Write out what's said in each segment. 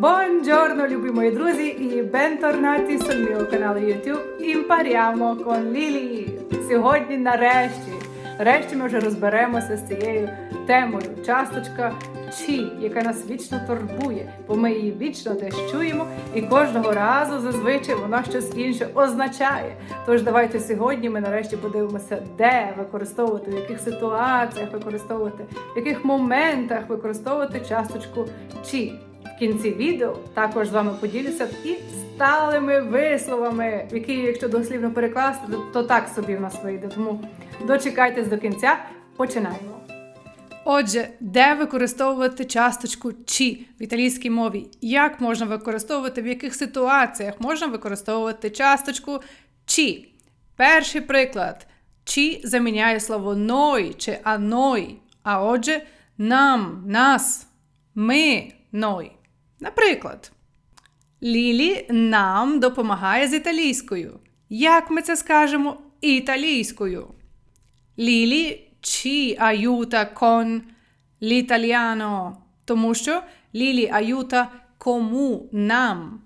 Buongiorno, любі мої друзі, і бенторнаті sul mio каналу YouTube Impariamo con Lili. Сьогодні нарешті, нарешті ми вже розберемося з цією темою. Часточка чи, яка нас вічно турбує, бо ми її вічно десь чуємо, і кожного разу зазвичай вона щось інше означає. Тож давайте сьогодні ми нарешті подивимося, де використовувати, в яких ситуаціях використовувати, в яких моментах використовувати часточку чи. В кінці відео також з вами поділюся і сталими висловами, які, якщо дослівно перекласти, то, так собі в нас вийде. Тому дочекайтесь до кінця. Починаємо. Отже, де використовувати часточку чи в італійській мові? Як можна використовувати, в яких ситуаціях можна використовувати часточку чи? Перший приклад. Чи заміняє слово noi чи а noi. А отже, нам, нас, ми, noi. Наприклад, Лілі нам допомагає з італійською. Як ми це скажемо італійською? Лілі ci aiuta con l'italiano, тому що Лілі аюта кому нам.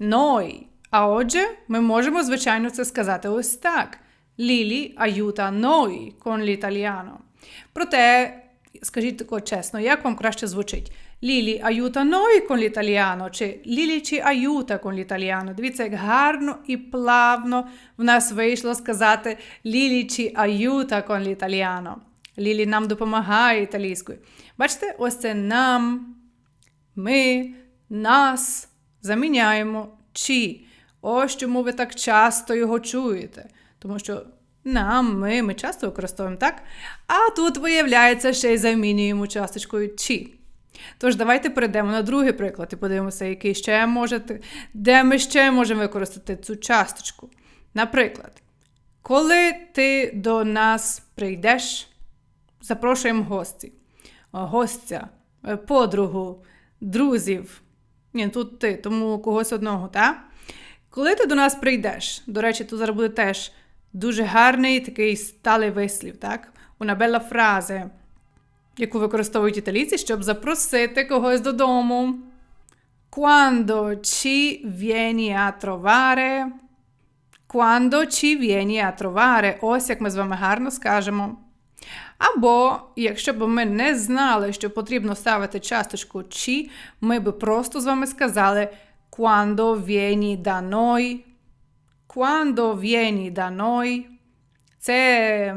Noi. А отже, ми можемо, звичайно, це сказати ось так. Лілі аюта noi con l'italiano. Проте, скажіть тако чесно, як вам краще звучить? Лілі аюта noi con l'italiano чи Лілі чи аюта con l'italiano. Дивіться, як гарно і плавно в нас вийшло сказати Лілі чи аюта con l'italiano. Лілі нам допомагає італійською. Бачите, ось це нам, ми, нас заміняємо чи. Ось чому ви так часто його чуєте. Тому що нам, ми, ми часто використовуємо так. А тут, виявляється, ще й замінюємо часточкою чи. Тож, давайте перейдемо на другий приклад і подивимося, який ще можете, де ми ще можемо використати цю часточку. Наприклад, коли ти до нас прийдеш, запрошуємо гості, гостя, е, подругу, друзів. Ні, тут ти, тому когось одного, так? Коли ти до нас прийдеш, до речі, тут зараз буде теж дуже гарний такий сталий вислів, так? Una bella frase, яку використовують італійці, щоб запросити когось додому. Quando ci vieni a trovare. Quando ci vieni a trovare. Ось як ми з вами гарно скажемо. Або, якщо б ми не знали, що потрібно ставити часточку чи, ми би просто з вами сказали quando vieni da noi. Quando vieni da noi. Це,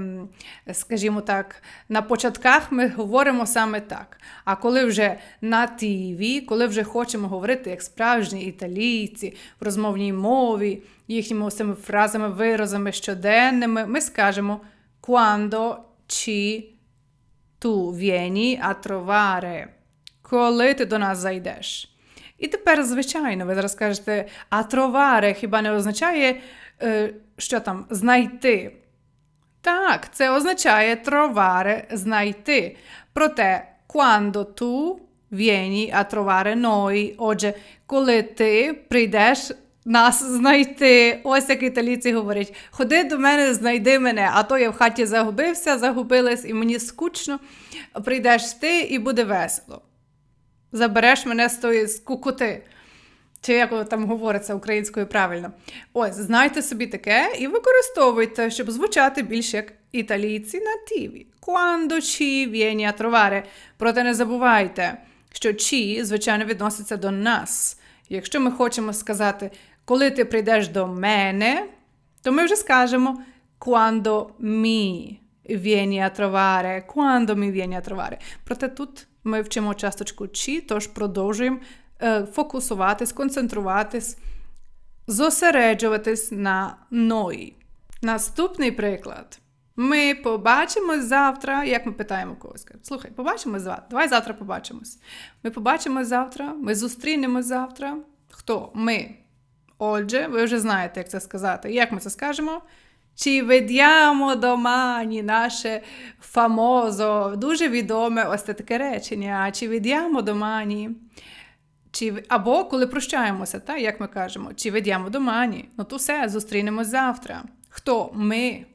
скажімо так, на початках ми говоримо саме так. А коли вже на тіві, коли вже хочемо говорити як справжні італійці в розмовній мові, їхніми цими фразами, виразами щоденними, ми скажемо quando ci tu vieni a trovare. Коли ти до нас зайдеш. І тепер, звичайно, ви зараз скажете, а троваре хіба не означає, е, що там, знайти? Так, це означає троваре знайти. Проте, quando tu vieni a trovare noi, отже, коли ти прийдеш нас знайти, ось як італійці говорять, ходи до мене, знайди мене, а то я в хаті загубився, загубилась, і мені скучно. Прийдеш ти і буде весело. Забереш мене з тої скукоти. Чи як там говориться українською правильно. Ось, знайте собі таке і використовуйте, щоб звучати більш як італійці на тіві. Quando ci vieni a trovare. Проте не забувайте, що «ci», звичайно, відноситься до нас. Якщо ми хочемо сказати, коли ти прийдеш до мене, то ми вже скажемо quando mi vieni a trovare. Quando mi vieni a trovare. Проте тут ми вчимо часточку «ci», тож продовжуємо фокусуватись, концентруватись, зосереджуватись на «noi». Наступний приклад. Ми побачимось завтра. Як ми питаємо когось? Слухай, побачимось завтра. Давай завтра побачимось. Ми побачимось завтра, ми зустрінемось завтра. Хто? Ми. Отже, ви вже знаєте, як це сказати. Як ми це скажемо? Чи vediamo domani наше фамозо, дуже відоме ось це таке речення. Чи vediamo domani? Чи, або коли прощаємося, так, як ми кажемо, чи vediamo domani? Ну то все, зустрінемось завтра. Хто? Ми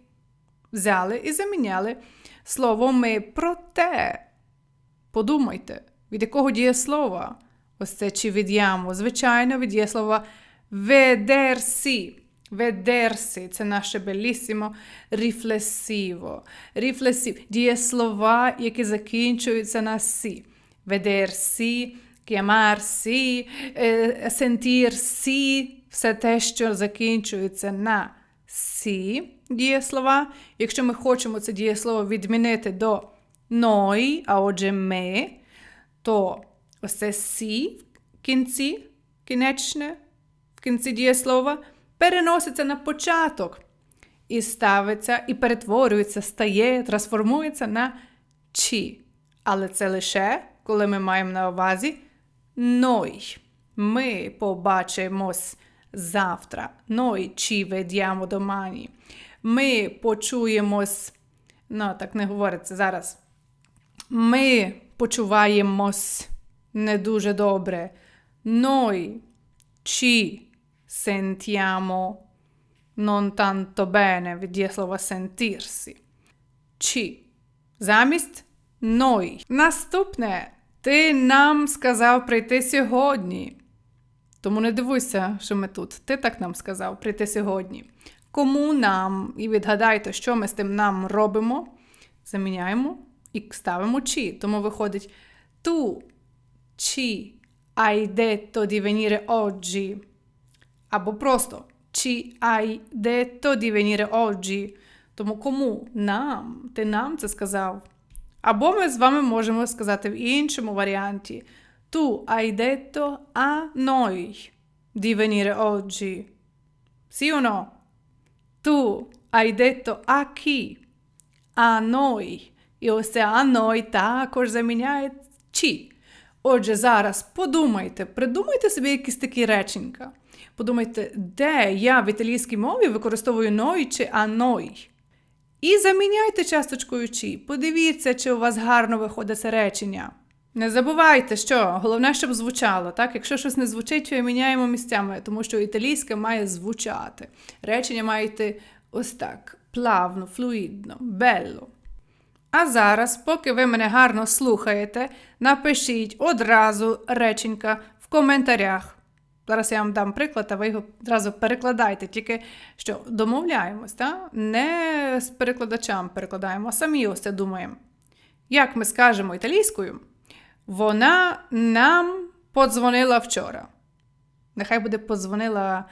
взяли і заміняли слово ми проте. Подумайте, від якого дієслова? Ось це чи від'яму. Звичайно, від дієслова vedersi. Vedersi – це наше белісімо ріфлесіво. Ріфлесів дієслова, які закінчуються на сі. Vedersi, chiamarsi, е, sentirsi – все те, що закінчується на сі дієслова. Якщо ми хочемо це дієслово відмінити до noi, а отже ми, то ось це сі в кінці, кінечне, в кінці дієслова, переноситься на початок і ставиться, і перетворюється, стає, трансформується на чі. Але це лише, коли ми маємо на увазі noi. Ми побачимось завтра. Noi ci vediamo domani. Ми почуємось, ну так не говориться зараз. Ми почуваємось не дуже добре. Noi ci sentiamo non tanto bene від дієслова sentirsi. Ci. Замість noi. Наступне. Ти нам сказав прийти сьогодні. Тому не дивуйся, що ми тут. Ти так нам сказав прийти сьогодні. Кому нам, і відгадайте, що ми з тим нам робимо, заміняємо і ставимо чи. Тому виходить ту ci hai detto di venire oggi. Або просто ci hai detto di venire oggi. Тому кому? Нам. Ти нам це сказав. Або ми з вами можемо сказати в іншому варіанті. Tu hai detto a noi di venire oggi. Sì o no? Tu hai detto a chi? A noi. І ось це а noi також заміняє чи. Отже, зараз подумайте, придумайте собі якісь такі реченька. Подумайте, де я в італійській мові використовую noi чи а noi. І заміняйте часточкою чи. Подивіться, чи у вас гарно виходить це речення. Не забувайте, що головне, щоб звучало. Так? Якщо щось не звучить, то міняємо місцями, тому що італійська має звучати. Речення має йти ось так: плавно, флуїдно, белло. А зараз, поки ви мене гарно слухаєте, напишіть одразу реченька в коментарях. Зараз я вам дам приклад, а ви його одразу перекладайте, тільки що домовляємось, так? не з перекладачем перекладаємо, а самі ось це думаємо. Як ми скажемо італійською, вона нам подзвонила вчора. Нехай буде подзвонила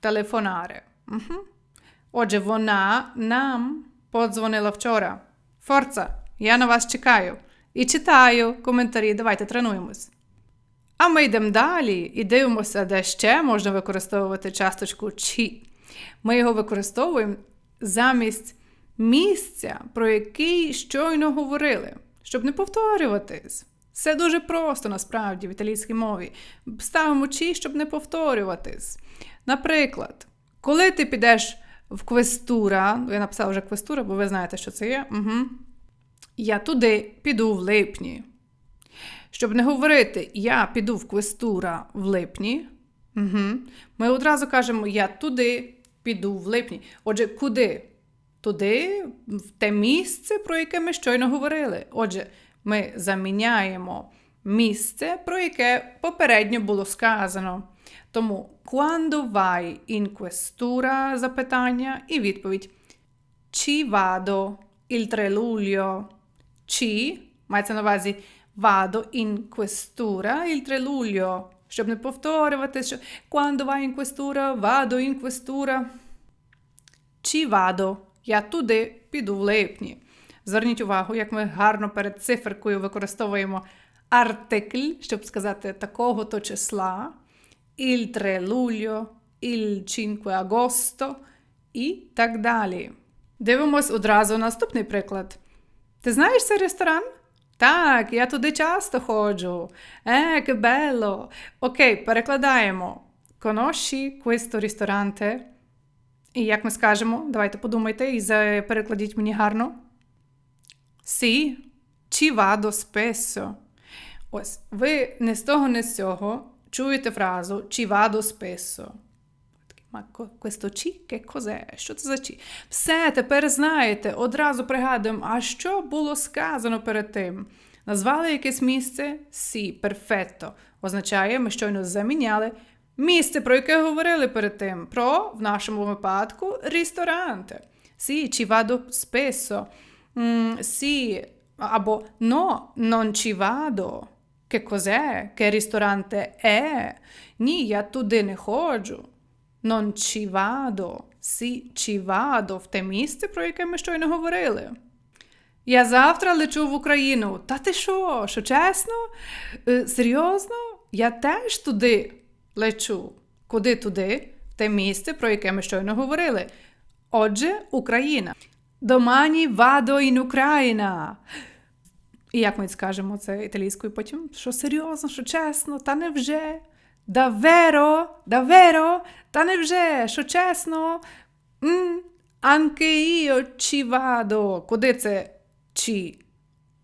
телефонаре. Угу. Отже, вона нам подзвонила вчора. Форца, я на вас чекаю. І читаю коментарі. Давайте тренуємось. А ми йдемо далі і дивимося, де ще можна використовувати часточку «чи». Ми його використовуємо замість місця, про який щойно говорили, щоб не повторюватись. Все дуже просто насправді в італійській мові. Ставимо «чи», щоб не повторюватись. Наприклад, коли ти підеш в квестура, я написала вже квестура, бо ви знаєте, що це є. Угу. Я туди піду в липні. Щоб не говорити, я піду в квестура в липні. Угу. Ми одразу кажемо, я туди піду в липні. Отже, куди? Туди, в те місце, про яке ми щойно говорили. Отже, ми заміняємо місце, про яке попередньо було сказано. Тому quando vai in questura запитання і відповідь Ci vado il 3 luglio. Ci мається на увазі vado in questura il 3 luglio. Щоб не повторювати, що quando vai in questura, vado in questura. Ci vado. Я туди піду в липні. Зверніть увагу, як ми гарно перед циферкою використовуємо артикль, щоб сказати такого-то числа. Il 3 luglio, il 5 agosto і так далі. Дивимось одразу наступний приклад. Ти знаєш цей ресторан? Так, я туди часто ходжу. Е, che bello! Окей, перекладаємо. Conosci questo ristorante? І як ми скажемо? Давайте подумайте і перекладіть мені гарно. Sì, ci vado spesso. Ось, ви не з того, не з цього чуєте фразу ci vado spesso. Ma questo ci che cos'è? Що це за чи? Все, тепер знаєте, одразу пригадуємо, а що було сказано перед тим? Назвали якесь місце сі, перфетто. Означає, ми щойно заміняли місце, про яке говорили перед тим. Про, в нашому випадку, рісторанте. Сі, ci vado spesso. Сі, або no, non ci vado. Che cos'è? Che ristorante è? Ні, я туди не ходжу. Non ci vado. Сі, ci vado в те місце, про яке ми щойно говорили. Я завтра лечу в Україну. Та ти що? Що чесно? Е, серйозно? Я теж туди лечу. Куди туди? В те місце, про яке ми щойно говорили. Отже, Україна. Домані вадо ін Україна. І як ми скажемо це італійською потім? Що серйозно, що чесно, та невже? Даверо, даверо, та невже, що чесно? М, Анке іо чи вадо. Куди це чи?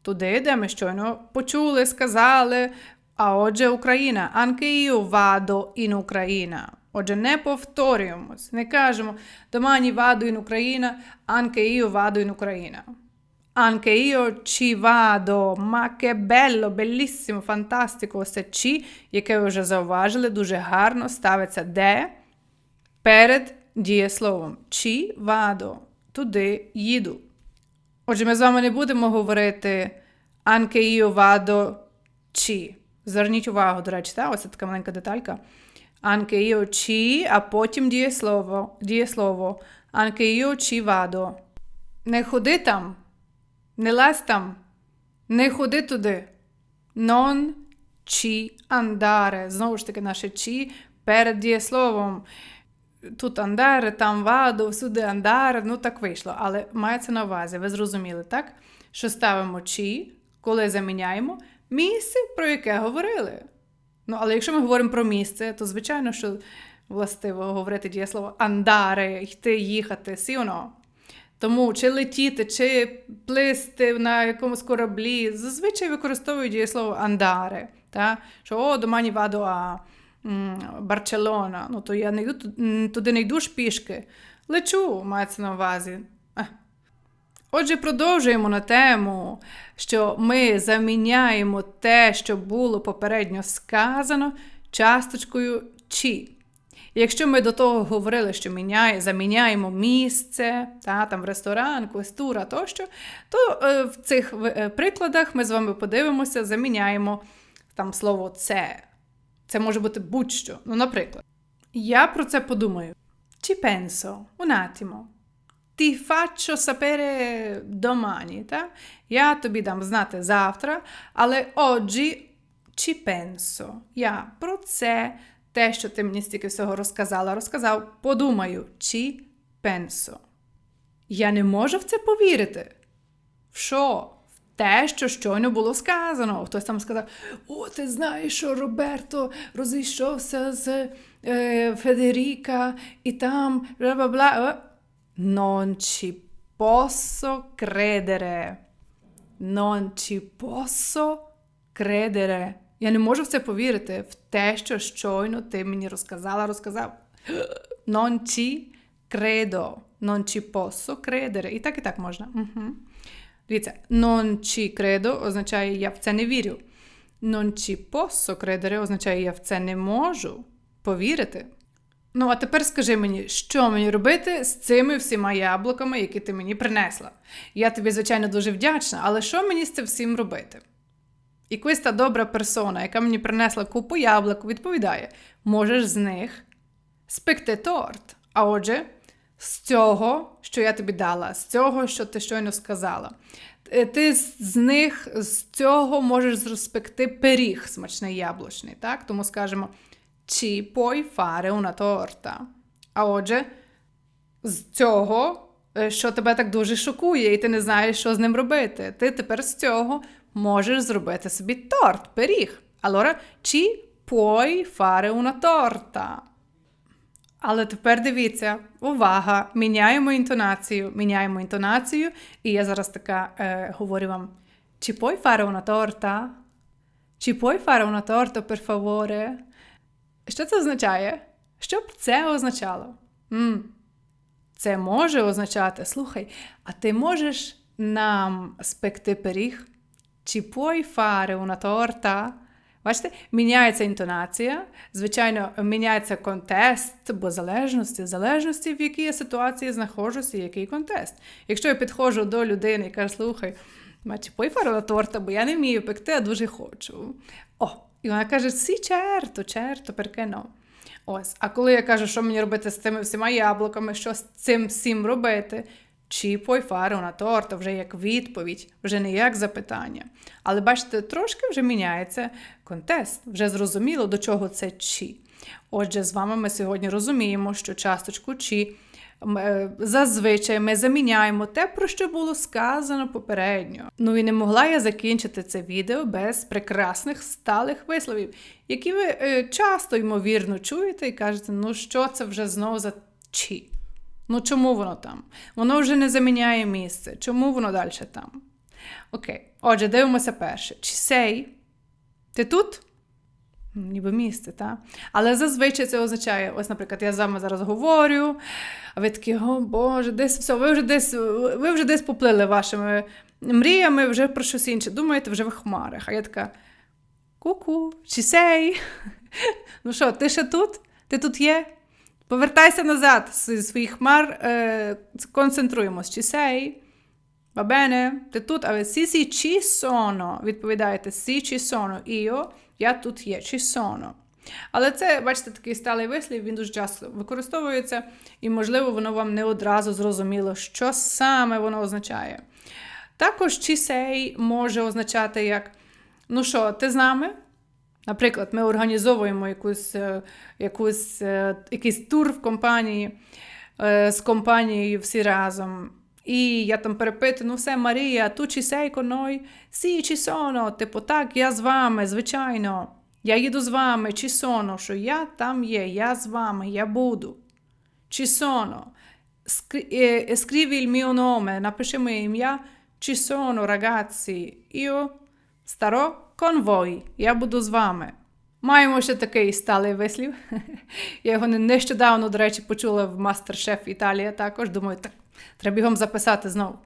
Туди, де ми щойно почули, сказали. А отже, Україна. Анке іо вадо ін Україна. Отже, не повторюємось, не кажемо домані вадо ін Україна, анке іо вадо ін Україна. Anche io ci vado, ma che bello, bellissimo, fantastico. Ось це яке ви вже зауважили, дуже гарно ставиться де перед дієсловом. Ci vado. Туди їду. Отже, ми з вами не будемо говорити anche io vado ci. Зверніть увагу, до речі, та? ось така маленька деталька. Anche io ci, а потім дієслово. дієслово. Anche io ci vado. Не ходи там. Не лазь там, не ходи туди. Non ci andare. Знову ж таки, наше чи перед дієсловом. Тут andare, там ваду, всюди andare. Ну, так вийшло. Але мається на увазі, ви зрозуміли, так? Що ставимо чи, коли заміняємо місце, про яке говорили. Ну, але якщо ми говоримо про місце, то звичайно, що властиво говорити дієслово andare, йти, їхати, сіно. Тому чи летіти, чи плисти на якомусь кораблі, зазвичай використовують дієслово андаре. Та? Що о, до мані ваду а м, Барселона. Ну, то я не йду туди не йду ж пішки. Лечу, мається на увазі. Отже, продовжуємо на тему, що ми заміняємо те, що було попередньо сказано, часточкою чи. Якщо ми до того говорили, що міняє, заміняємо місце, та, там ресторан, квестура тощо, то е, в цих е, прикладах ми з вами подивимося, заміняємо там слово це. Це може бути будь-що. Ну, наприклад, я про це подумаю. Ci penso, un attimo. Ti faccio sapere domani, та? Я тобі дам знати завтра, але oggi ci penso. Я про це, те, що ти мені стільки всього розказала, розказав, подумаю, ci penso. Я не можу в це повірити. В що? Те, що щойно було сказано. Хтось там сказав: О, ти знаєш, що Роберто розійшовся з е, Федеріка і там бла-бла-бла. Е, Non ci posso credere. Non ci posso credere. Я не можу в це повірити, в те, що щойно ти мені розказала, розказав. Non ci credo. Non ci posso credere. І так, і так можна. Угу. Дивіться, non ci credo означає я в це не вірю. Non ci posso credere означає я в це не можу повірити. Ну, а тепер скажи мені, що мені робити з цими всіма яблуками, які ти мені принесла? Я тобі, звичайно, дуже вдячна, але що мені з цим всім робити? І questa добра персона, яка мені принесла купу яблук, відповідає: можеш з них спекти торт. А отже, з цього, що я тобі дала, з цього, що ти щойно сказала. е, Ти з з них з цього можеш розпекти пиріг смачний яблучний, так? Тому скажемо ci puoi fare una torta. А отже, з цього, е, що тебе так дуже шокує, і ти не знаєш, що з ним робити. Ти тепер з цього можеш зробити собі торт, пиріг. Allora, ci puoi fare una torta. Але тепер дивіться, увага! Міняємо інтонацію, міняємо інтонацію, і я зараз така е, говорю вам: Ci puoi fare una torta? Ci puoi fare una torta, per favore? Що це означає? Що б це означало? м Це може означати, слухай, а ти можеш нам спекти пиріг? Чи puoi fare una torta? Бачите, міняється інтонація, звичайно, міняється контекст, бо залежності, залежності, в якій я ситуації знаходжуся, який контекст. Якщо я підходжу до людини і кажу, слухай, чи puoi fare una бо я не вмію пекти, а дуже хочу. О, і вона каже: Сі, черто, черто, no? Ось, а коли я кажу, що мені робити з цими всіма яблуками, що з цим всім робити, puoi fare una torta, вже як відповідь, вже не як запитання. Але бачите, трошки вже міняється контекст, вже зрозуміло, до чого це чи. Отже, з вами ми сьогодні розуміємо, що часточку чи е, зазвичай ми заміняємо те, про що було сказано попередньо. Ну і не могла я закінчити це відео без прекрасних сталих висловів, які ви е, часто, ймовірно, чуєте і кажете, ну що це вже знову за чи? Ну чому воно там? Воно вже не заміняє місце. Чому воно далі там? Окей. Отже, дивимося перше. Чи сей? Ти тут? Ніби місце, так? Але зазвичай це означає, ось, наприклад, я з вами зараз говорю, а ви такі, о Боже, десь все, ви вже десь ви вже десь поплили вашими мріями, вже про щось інше. Думаєте, вже в хмарах. А я така: ку-ку, чи сей? Ну що, ти ще тут? Ти тут є? Повертайся назад з своїх хмар, е, концентруємось. Чи сей? Бабене, ти тут, але сі сі чи соно. Відповідаєте сі чи соно. Іо, я тут є, чи соно. Але це, бачите, такий сталий вислів, він дуже часто використовується, і, можливо, воно вам не одразу зрозуміло, що саме воно означає. Також чи сей може означати як: ну що, ти з нами? Наприклад, ми організовуємо якусь, е, якусь, е, якийсь тур в компанії е, з компанією всі разом. І я там перепитую, ну все, Марія, ту чи сей коной? Сі, чи соно? Типу, так, я з вами, звичайно. Я їду з вами, чи соно, що я там є, я з вами, я буду. Чи соно? Scrivi il напиши моє ім'я. Ci sono ragazzi, io старо voi. Я буду з вами. Маємо ще такий сталий вислів. Я його нещодавно, до речі, почула в Мастер-Шеф Італія також. Думаю, так, треба бігом записати знову.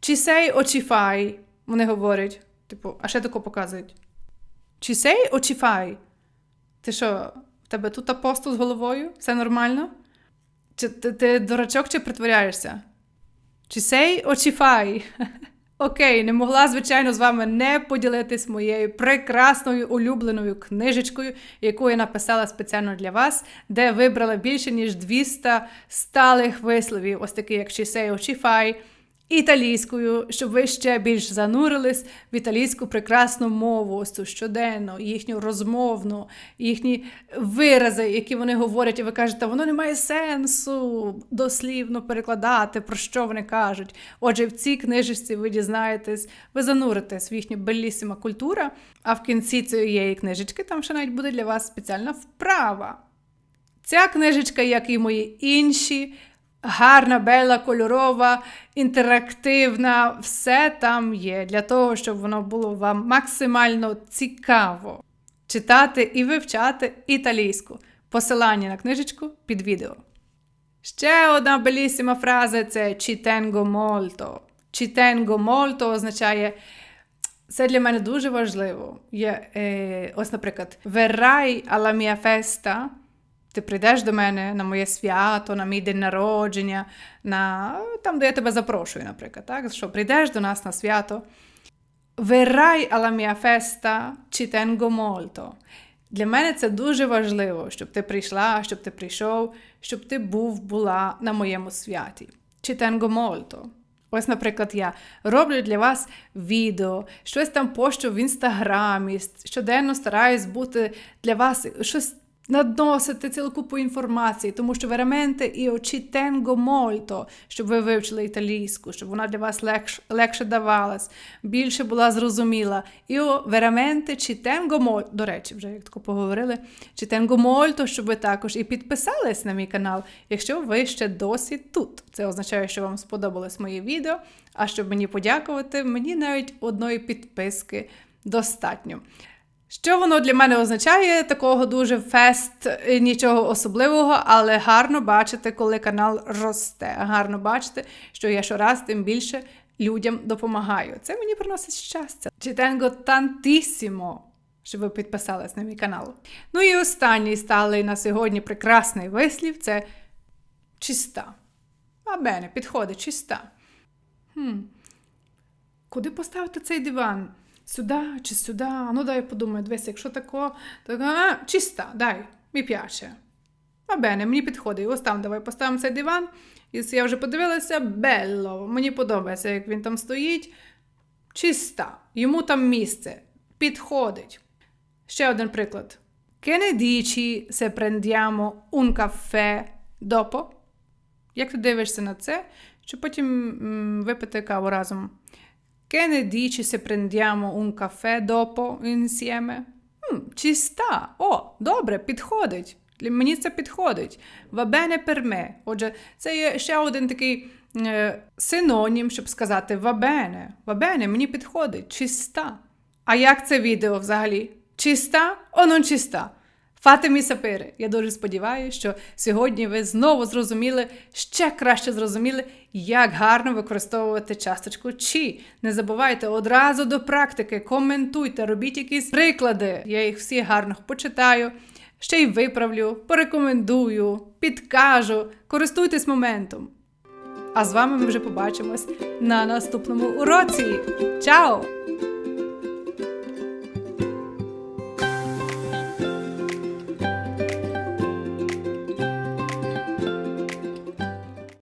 Чи сей очіфай? Вони говорять. Типу, а ще тако показують. Чи сей очіфай? Ти що, в тебе тут апостол з головою? Все нормально? Чи ти, ти дурачок чи притворяєшся? Чи сей очіфай? Окей, не могла, звичайно, з вами не поділитись моєю прекрасною улюбленою книжечкою, яку я написала спеціально для вас, де вибрала більше ніж 200 сталих висловів, ось такі як Чісео Чіфай, італійською, щоб ви ще більш занурились в італійську прекрасну мову, ось цю щоденну, їхню розмовну, їхні вирази, які вони говорять, і ви кажете, воно не має сенсу дослівно перекладати, про що вони кажуть. Отже, в цій книжечці ви дізнаєтесь, ви зануритесь в їхню белісіма культура, а в кінці цієї книжечки там ще навіть буде для вас спеціальна вправа. Ця книжечка, як і мої інші, гарна, бела, кольорова, інтерактивна, все там є для того, щоб воно було вам максимально цікаво читати і вивчати італійську. Посилання на книжечку під відео. Ще одна белісіма фраза це «ci molto». «Ci tengo означає. Це для мене дуже важливо. Є, е, Ось, наприклад, verrai mia festa ти прийдеш до мене на моє свято, на мій день народження, на там, де я тебе запрошую, наприклад. так? Що прийдеш до нас на свято. Verrai alla mia festa, ci tengo molto. Для мене це дуже важливо, щоб ти прийшла, щоб ти прийшов, щоб ти був, була на моєму святі. Ci tengo molto. Ось, наприклад, я роблю для вас відео, щось там пощу в інстаграмі, щоденно стараюсь бути для вас щось надносити цілу купу інформації, тому що вераменте і очі tengo molto, щоб ви вивчили італійську, щоб вона для вас легше, легше давалась, більше була зрозуміла. І о вераменте чи tengo molto, до речі, вже як тако поговорили, чи tengo molto, щоб ви також і підписались на мій канал, якщо ви ще досі тут. Це означає, що вам сподобалось моє відео. А щоб мені подякувати, мені навіть одної підписки достатньо. Що воно для мене означає? Такого дуже фест, е, нічого особливого, але гарно бачити, коли канал росте. Гарно бачити, що я щораз тим більше людям допомагаю. Це мені приносить щастя. Ci tengo tantissimo, що ви підписались на мій канал. Ну і останній сталий на сьогодні прекрасний вислів це чиста. А бене, підходить чиста. Хм. Куди поставити цей диван? Сюди чи сюди? Ну дай подумаю, дивись, якщо тако, то а, чиста, дай, мені п'яче. А бене, мені підходить. Ось там давай поставимо цей диван. І я вже подивилася, белло. Мені подобається, як він там стоїть. Чиста. Йому там місце. Підходить. Ще один приклад. Che ne dici se prendiamo un caffè dopo? Як ти дивишся на це, щоб потім м, випити каву разом? Che ne dici se prendiamo un caffè dopo insieme? М, ci sta. О, добре, підходить. Мені це підходить. Per me. Отже, це є ще один такий е, синонім, щоб сказати. Va bene, мені підходить. Sta. А як це відео взагалі? Чиста о non чиста? Фатимі сапири. Я дуже сподіваюся, що сьогодні ви знову зрозуміли, ще краще зрозуміли, як гарно використовувати часточку чи. Не забувайте одразу до практики, коментуйте, робіть якісь приклади. Я їх всі гарно почитаю, ще й виправлю, порекомендую, підкажу. Користуйтесь моментом. А з вами ми вже побачимось на наступному уроці. Чао!